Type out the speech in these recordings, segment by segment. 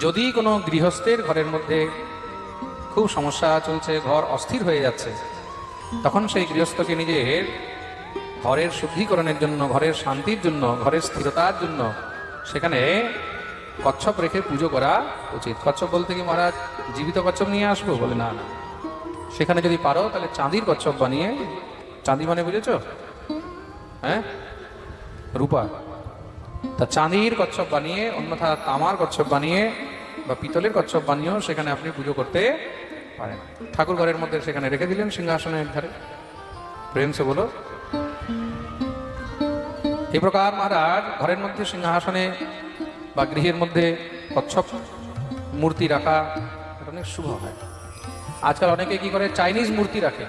যদি কোনো গৃহস্থের ঘরের মধ্যে খুব সমস্যা চলছে, ঘর অস্থির হয়ে যাচ্ছে, তখন সেই গৃহস্থকে নিজের ঘরের শুদ্ধিকরণের জন্য, ঘরের শান্তির জন্য, ঘরের স্থিরতার জন্য সেখানে কচ্ছপ রেখে পুজো করা উচিত। কচ্ছপ বলতে কি, মহারাজ, জীবিত কচ্ছপ নিয়ে আসব? বলে, না না। সেখানে যদি পারো, তাহলে চাঁদির কচ্ছপ বানিয়ে, চাঁদি মানে বুঝেছ? হ্যাঁ? রূপা তা চাঁদির কচ্ছপ বানিয়ে, অন্যথা তামার কচ্ছপ বানিয়ে বা পিতলের কচ্ছপ বানিয়েও সেখানে আপনি পুজো করতে পারেন। ঠাকুর ঘরের মধ্যে সেখানে রেখে দিলেন সিংহাসনের ধারে। প্রেম সে বলো। এই প্রকার মহারাজ ঘরের মধ্যে সিংহাসনে বা গৃহের মধ্যে কচ্ছপ মূর্তি রাখা অনেক শুভ হয়। আজকাল অনেকে কি করে? চাইনিজ মূর্তি রাখে।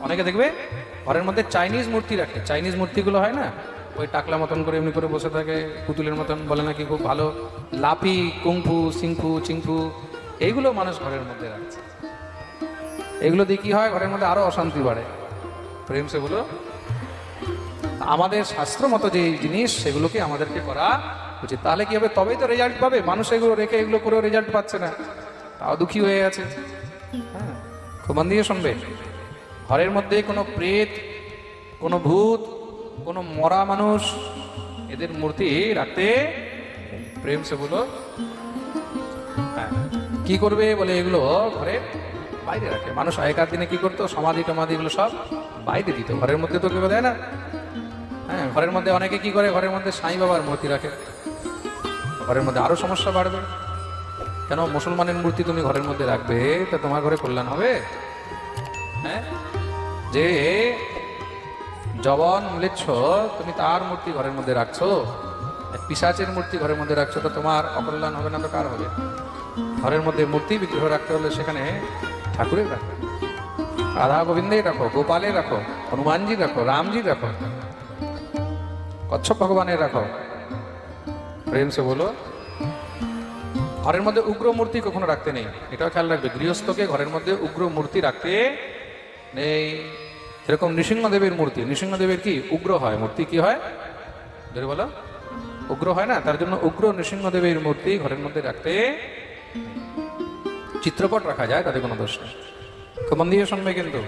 অনেকে দেখবে ঘরের মধ্যে চাইনিজ মূর্তি রাখে। চাইনিজ মূর্তিগুলো হয় না? ওই টাকলা মতন করে এমনি করে বসে থাকে, পুতুলের মতন বলে নাকি খুব ভালো। লাপি, কুংফু, সিংফু, চিংফু, এইগুলো মানুষ ঘরের মধ্যে রাখছে এগুলো দিয়ে কি হয়, ঘরের মধ্যে আরও অশান্তি বাড়ে। প্রেম সে বলো, আমাদের শাস্ত্র মতো যে জিনিস, সেগুলোকে আমাদেরকে করা উচিত। তাহলে কি হবে? তবেই তো রেজাল্ট পাবে। মানুষ এগুলো রেখে এগুলো করেও রেজাল্ট পাচ্ছে না। তাও দুঃখী হয়ে আছে হ্যাঁ খুব মন দিয়ে শুনবে। ঘরের মধ্যে কোনো প্রেত, কোনো ভূত কোনো মরা মানুষ এদের মূর্তি রাখতে প্রেম সে বলো হ্যাঁ। কি করবে? বলে, এগুলো ঘরে বাইরে রাখে। মানুষ আগেকার দিনে কি করতো? সমাধি টমাধি এগুলো সব বাইরে দিত। ঘরের মধ্যে তো কেউ দেয় না। হ্যাঁ ঘরের মধ্যে অনেকে কি করে? ঘরের মধ্যে সাই বাবার মূর্তি রাখে। ঘরের মধ্যে আরও সমস্যা বাড়বে। কেন? মুসলমানের মূর্তি তুমি ঘরের মধ্যে রাখবে, তা তোমার ঘরে কল্যাণ হবে? হ্যাঁ যে জবন মিলেছ তুমি তার মূর্তি ঘরের মধ্যে রাখছো? পিসাচের মূর্তি ঘরের মধ্যে রাখছো, তো তোমার অকল্যাণ হবে না, তো কার হবে? ঘরের মধ্যে মূর্তি বিগ্রহ রাখতে হলে সেখানে ঠাকুরের রাখো রাধা গোবিন্দের রাখো, গোপালের রাখো, হনুমানজি রাখো, রামজি রাখো, কচ্ছপ ভগবানের রাখো। প্রেম সে বলো, ঘরের মধ্যে উগ্র মূর্তি কখনো রাখতে নেই। এটাও খেয়াল রাখবে, গৃহস্থকে ঘরের মধ্যে উগ্র মূর্তি রাখতে নেই। এরকম নৃসিংহদেবের মূর্তি। নৃসিংহদেবের কি? উগ্র হয়। মূর্তি কি হয়? ধরে বলো। উগ্র হয় না? তার জন্য উগ্র নৃসিংহদেবের মূর্তি ঘরের মধ্যে রাখতে চিত্রপট রাখা যায়, তাতে কোনো দোষ নেই। মন দিয়ে শুনবে কিন্তু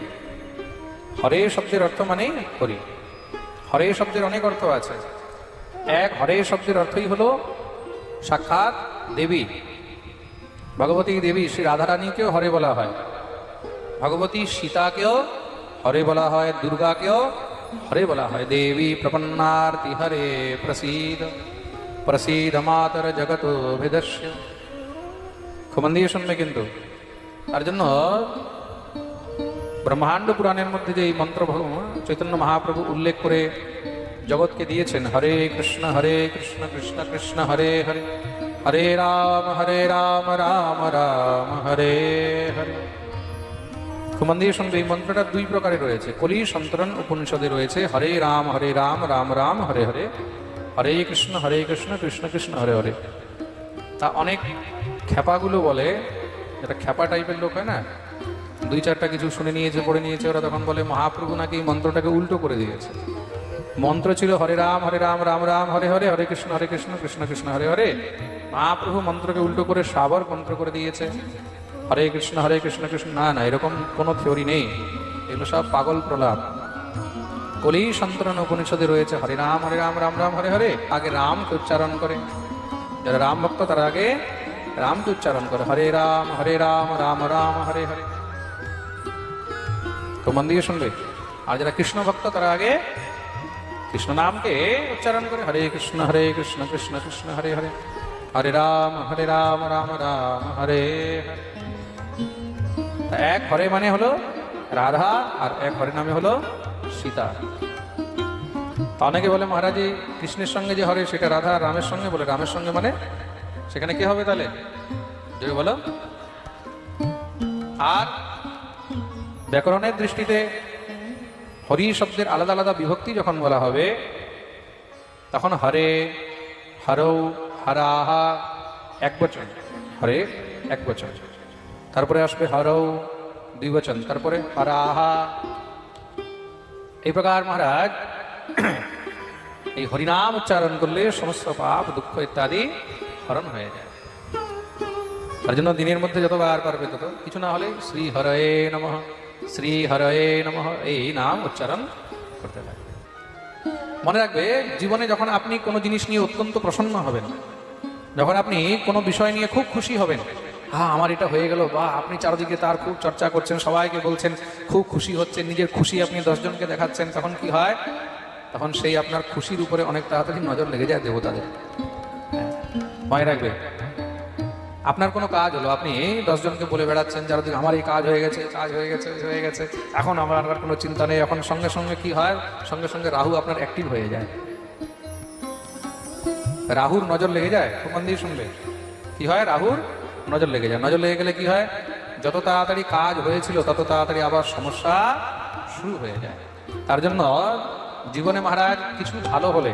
হরে শব্দের অর্থ মানেই হরি। হরে শব্দের অনেক অর্থ আছে। এক হরে শব্দের অর্থই হলো সাক্ষাৎ দেবী। ভগবতী দেবী শ্রী রাধারানীকেও হরে বলা হয়। ভগবতী সীতাকেও হরে বলা হয় দুর্গাকেও, হরে বলা হয় দেবী প্রপন্নার্তি, হরে প্রসীদ। প্রসীদ মাতর জগত ভেদস্য। খুব মন দিয়ে শুনবে কিন্তু। তার জন্য ব্রহ্মাণ্ড পুরাণের মধ্যে যে এই মন্ত্র চৈতন্য মহাপ্রভু উল্লেখ করে জগৎকে দিয়েছেন, হরে কৃষ্ণ হরে কৃষ্ণ কৃষ্ণ কৃষ্ণ, হরে হরে। হরে রাম হরে রাম রাম রাম, হরে হরে। মন দিয়ে এই মন্ত্রটা দুই প্রকারে রয়েছে। কলি, সন্তরণ, উপনিষদে রয়েছে, হরে রাম হরে রাম রাম রাম, হরে হরে। হরে কৃষ্ণ হরে কৃষ্ণ কৃষ্ণ কৃষ্ণ, হরে হরে। তা অনেক খ্যাপাগুলো বলে এটা খ্যাপা টাইপের লোক হয় না? দুই চারটা কিছু শুনে নিয়েছে, পড়ে নিয়েছে, ওরা তখন বলে, মহাপ্রভু নাকি এই মন্ত্রটাকে উল্টো করে দিয়েছে। মন্ত্র ছিল, হরে রাম হরে রাম রাম রাম, হরে হরে হরে কৃষ্ণ হরে কৃষ্ণ কৃষ্ণ কৃষ্ণ, হরে হরে। মহাপ্রভু মন্ত্রকে উল্টো করে সাবর মন্ত্র করে দিয়েছে। হরে কৃষ্ণ হরে কৃষ্ণ কৃষ্ণ, না না, এরকম কোনো থিওরি নেই। এগুলো সব পাগল প্রলাপ। কলি সন্তরণ উপনিষদে রয়েছে, হরে রাম হরে রাম রাম রাম, হরে হরে। আগে রামকে উচ্চারণ করে। যারা রাম ভক্ত, তারা আগে রামকে উচ্চারণ করে। হরে রাম হরে রাম রাম রাম, হরে হরে। তো মন দিয়ে শুনবে। আর যারা কৃষ্ণ ভক্ত, তারা আগে কৃষ্ণ নামকে উচ্চারণ করে। হরে কৃষ্ণ হরে কৃষ্ণ কৃষ্ণ কৃষ্ণ, হরে হরে। হরে রাম হরে রাম রাম রাম, হরে হরে। এক হরে মানে হলো রাধা আর এক হরে নামে হলো সীতা। অনেকে বলে মহারাজ, কৃষ্ণের সঙ্গে যে হরে, সেটা রাধা রামের সঙ্গে বলে, রামের সঙ্গে মানে সেখানে কি হবে তাহলে? যদি বলো। আর ব্যাকরণের দৃষ্টিতে হরি শব্দের আলাদা আলাদা বিভক্তি যখন বলা হবে, তখন হরে, হরৌ, হরাহা, এক বচন। হরে, এক বচন। তারপরে আসবে হরৌ দুই বচন তারপরে হরাহা। এই প্রকার মহারাজ, এই হরিনাম উচ্চারণ করলে সমস্ত পাপ, দুঃখ ইত্যাদি হরণ হয়ে যায়। তার জন্য দিনের মধ্যে যতবার পারবে তত, কিছু না হলে শ্রী হরয়ে নমঃ শ্রী হরয়ে নমঃ, এই নাম উচ্চারণ করতে থাকবে মনে রাখবে, জীবনে যখন আপনি কোনো জিনিস নিয়ে অত্যন্ত প্রসন্ন হবেন, যখন আপনি কোনো বিষয় নিয়ে খুব খুশি হবেন হ্যাঁ আমার এটা হয়ে গেল বা আপনি চারদিকে তার খুব চর্চা করছেন সবাইকে বলছেন খুব খুশি হচ্ছেন নিজের খুশি আপনি দশজনকে দেখাচ্ছেন তখন কি হয়? তখন সেই আপনার খুশির উপরে অনেক তাড়াতাড়ি নজর লেগে যায় দেবতাদের। হ্যাঁ, মনে রাখবে। আপনার কোনো কাজ হলো আপনি দশজনকে বলে বেড়াচ্ছেন যারা আমার এই কাজ হয়ে গেছে কাজ হয়ে গেছে হয়ে গেছে এখন আমার আর কোনো চিন্তা নেই এখন সঙ্গে সঙ্গে কি হয়? সঙ্গে সঙ্গে রাহু আপনার অ্যাক্টিভ হয়ে যায়। রাহুর নজর লেগে যায়? মন দিয়ে শুনবে। কি হয়? রাহুর নজর লেগে যায়। নজর লেগে গেলে কি হয়? যত তাড়াতাড়ি কাজ হয়েছিল, তত তাড়াতাড়ি আবার সমস্যা শুরু হয়ে যায়। তার জন্য জীবনে মহারাজ কিছু ভালো হলে,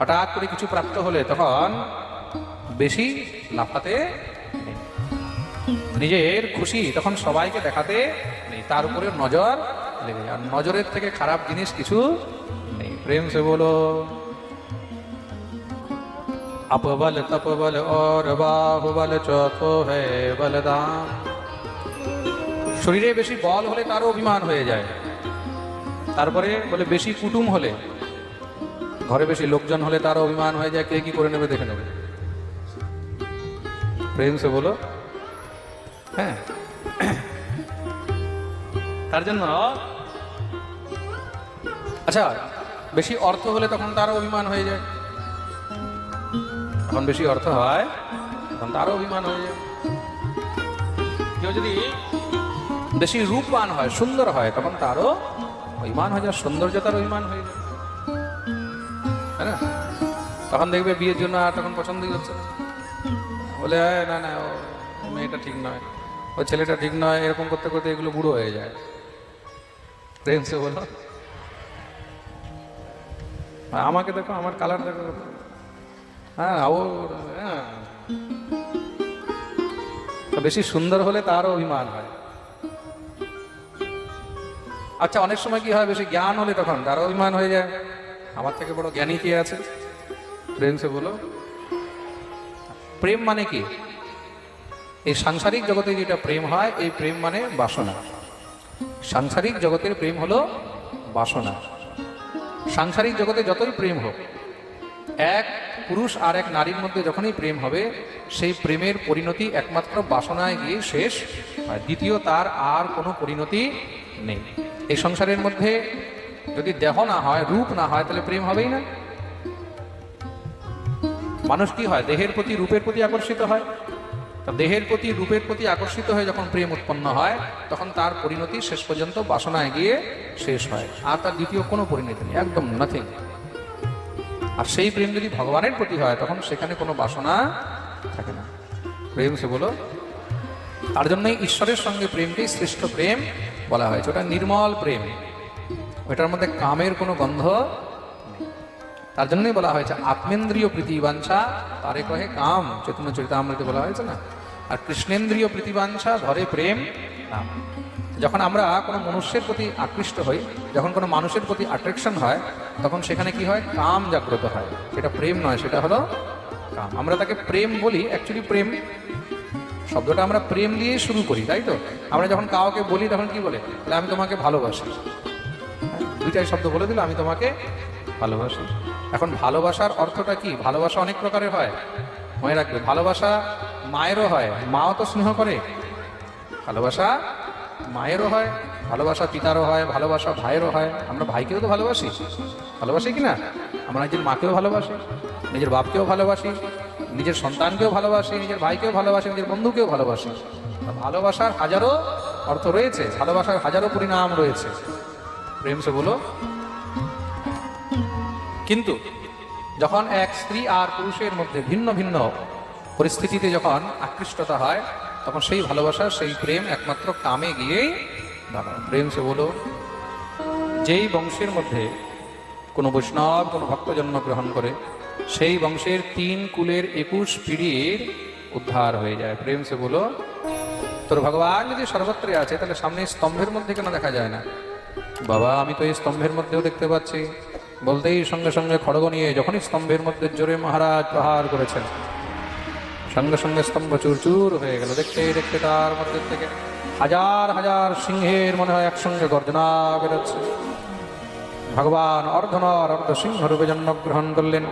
হঠাৎ করে কিছু প্রাপ্ত হলে তখন বেশি লাফাতে। নিজের খুশি তখন সবাইকে দেখাতে নেই। তার উপরে নজর লেগে যায়। নজরের থেকে খারাপ জিনিস কিছু নেই। প্রেম সে বলো अपबल तपबल और बाहुबल चौथो है बलदाम শরীরে বেশি বল হলে তারও অভিমান হয়ে যায় তারপরে বলে বেশি কুটুম হলে ঘরে বেশি লোকজন হলে তারও অভিমান হয়ে যায় কে কি করে নেবে দেখে নেবে প্রেম সে বলো হ্যাঁ তার জন্য আচ্ছা বেশি অর্থ হলে তখন তারও অভিমান হয়ে যায় যখন বেশি অর্থ হয় তখন তারও অভিমান হয়ে যায় কেউ যদি বেশি রূপবান হয়, সুন্দর হয়, তখন তারও অভিমান হয়ে যায় সৌন্দর্যতার অভিমান হয়ে যায় না? তখন দেখবে বিয়ের জন্য আর তখন পছন্দই হচ্ছে বলে না না, ও মেয়েটা ঠিক নয়, ও ছেলেটা ঠিক নয়। এরকম করতে করতে এগুলো বুড়ো হয়ে যায়। বলো। আমাকে দেখো, আমার কালার দেখো। হ্যাঁ ও হ্যাঁ। বেশি সুন্দর হলে তারও অভিমান হয়। আচ্ছা অনেক সময় কি হয়, বেশি জ্ঞান হলে তখন তারও অভিমান হয়ে যায়? আমার থেকে বড় জ্ঞানী কে আছে? প্রেম সে বলো। প্রেম মানে কি? এই সাংসারিক জগতে যেটা প্রেম হয়, এই প্রেম মানে বাসনা। সাংসারিক জগতের প্রেম হলো বাসনা। সাংসারিক জগতে যতই প্রেম হোক এক পুরুষ আর এক নারীর মধ্যে যখনই প্রেম হবে, সেই প্রেমের পরিণতি একমাত্র বাসনায় গিয়ে শেষ হয় দ্বিতীয় তার আর কোনো পরিণতি নেই। এই সংসারের মধ্যে যদি দেহ না হয়, রূপ না হয়, তাহলে প্রেম হবেই না। মানুষ কি হয়? দেহের প্রতি, রূপের প্রতি আকর্ষিত হয়। তা দেহের প্রতি, রূপের প্রতি আকর্ষিত হয়ে যখন প্রেম উৎপন্ন হয়, তখন তার পরিণতি শেষ পর্যন্ত বাসনায় গিয়ে শেষ হয়। আর তার দ্বিতীয় কোনো পরিণতি নেই, একদম নাথিং আর সেই প্রেম যদি ভগবানের প্রতি হয়, তখন সেখানে কোনো বাসনা থাকে না। প্রেম সে বলো, তার জন্যই ঈশ্বরের সঙ্গে প্রেমটি শ্রেষ্ঠ প্রেম বলা হয়েছে। ওটা নির্মল প্রেম। ওটার মধ্যে কামের কোনো গন্ধ তার জন্যই বলা হয়েছে, আত্মেন্দ্রিয় প্রীতিবাঞ্ছা, তারে কহে কাম, চৈতন্য চরিতামৃতে বলা হয়েছে না? আর কৃষ্ণেন্দ্রিয় প্রীতিবাঞ্ছা, ধরে প্রেম নাম যখন আমরা কোনো মনুষ্যের প্রতি আকৃষ্ট হই, যখন কোনো মানুষের প্রতি অ্যাট্রাকশন হয়, তখন সেখানে কি হয়? কাম জাগ্রত হয়। সেটা প্রেম নয়, সেটা হলো কাম। আমরা তাকে প্রেম বলি অ্যাকচুয়ালি প্রেম। শব্দটা আমরা প্রেম দিয়ে শুরু করি, তাই তো? আমরা যখন কাউকে বলি, তখন কি বলে? তাহলে আমি তোমাকে ভালোবাসি। দুইটাই শব্দ বলে দিল, আমি তোমাকে ভালোবাসি। এখন ভালোবাসার অর্থটা কি? ভালোবাসা অনেক প্রকারের হয়। মনে রাখবে, ভালোবাসা মায়েরও হয়। মাও তো স্নেহ করে। ভালোবাসা মায়েরও হয়, ভালোবাসা পিতারও হয়, ভালোবাসা ভাইয়েরও হয়। আমরা ভাইকেও তো ভালোবাসি। ভালোবাসি কি না? আমরা নিজের মাকেও ভালোবাসি, নিজের বাপকেও ভালোবাসি, নিজের সন্তানকেও ভালোবাসি, নিজের ভাইকেও ভালোবাসি, নিজের বন্ধুকেও ভালোবাসি। ভালোবাসার হাজারো অর্থ রয়েছে, ভালোবাসার হাজারো পরিণাম রয়েছে। প্রেম সে বলো। কিন্তু যখন এক স্ত্রী আর পুরুষের মধ্যে ভিন্ন ভিন্ন পরিস্থিতিতে যখন আকৃষ্টতা হয় তখন সেই ভালোবাসা, সেই প্রেম একমাত্র কামে গিয়েই দাঁড়ায়। প্রেম সে বলো যেই বংশের মধ্যে কোনো বৈষ্ণব, কোনো ভক্ত জন্মগ্রহণ করে, সেই বংশের তিন কুলের একুশ পিঢ়ির উদ্ধার হয়ে যায়। প্রেম সে বলো তোর ভগবান যদি সর্বত্রে আছে, তাহলে সামনে স্তম্ভের মধ্যে কেন দেখা যায় না? বাবা, আমি তো এই স্তম্ভের মধ্যেও দেখতে পাচ্ছি। বলতেই সঙ্গে সঙ্গে খড়গ নিয়ে যখনই স্তম্ভের মধ্যে জোরে মহারাজ প্রহার করেছেন সঙ্গে সঙ্গে স্তম্ভ চুর চুর হয়ে গেল। দেখতে দেখতে তার মধ্যে থেকে হাজার হাজার সিংহের মনে হয় একসঙ্গে গর্জনা বেরোচ্ছে। ভগবান অর্ধনর অর্ধ সিংহ রূপে জন্মগ্রহণ করলেন।